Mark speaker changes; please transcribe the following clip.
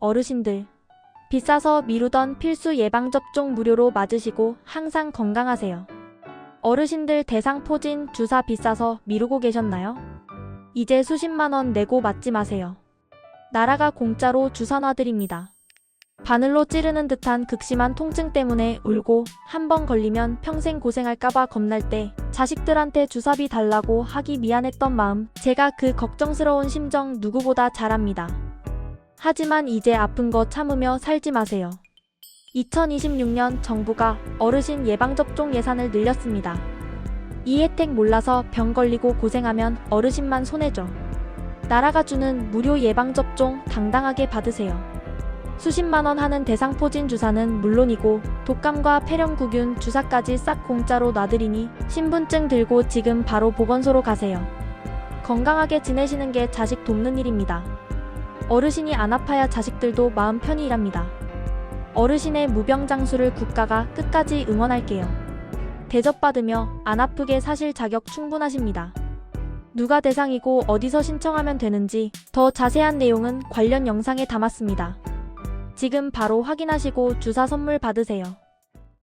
Speaker 1: 어르신들. 비싸서 미루던 필수 예방접종 무료로 맞으시고 항상 건강하세요. 어르신들 대상 포진 주사 비싸서 미루고 계셨나요? 이제 수십만 원 내고 맞지 마세요. 나라가 공짜로 주사 놔드립니다. 바늘로 찌르는 듯한 극심한 통증 때문에 울고 한 번 걸리면 평생 고생할까봐 겁날 때 자식들한테 주사비 달라고 하기 미안했던 마음 제가 그 걱정스러운 심정 누구보다 잘 압니다. 하지만 이제 아픈 거 참으며 살지 마세요. 2026년 정부가 어르신 예방접종 예산을 늘렸습니다. 이 혜택 몰라서 병 걸리고 고생하면 어르신만 손해죠. 나라가 주는 무료 예방접종 당당하게 받으세요. 수십만 원 하는 대상포진 주사는 물론이고 독감과 폐렴구균 주사까지 싹 공짜로 놔드리니 신분증 들고 지금 바로 보건소로 가세요. 건강하게 지내시는 게 자식 돕는 일입니다. 어르신이 안 아파야 자식들도 마음 편히 일합니다. 어르신의 무병장수를 국가가 끝까지 응원할게요. 대접받으며 안 아프게 사실 자격 충분하십니다. 누가 대상이고 어디서 신청하면 되는지 더 자세한 내용은 관련 영상에 담았습니다. 지금 바로 확인하시고 주사 선물 받으세요.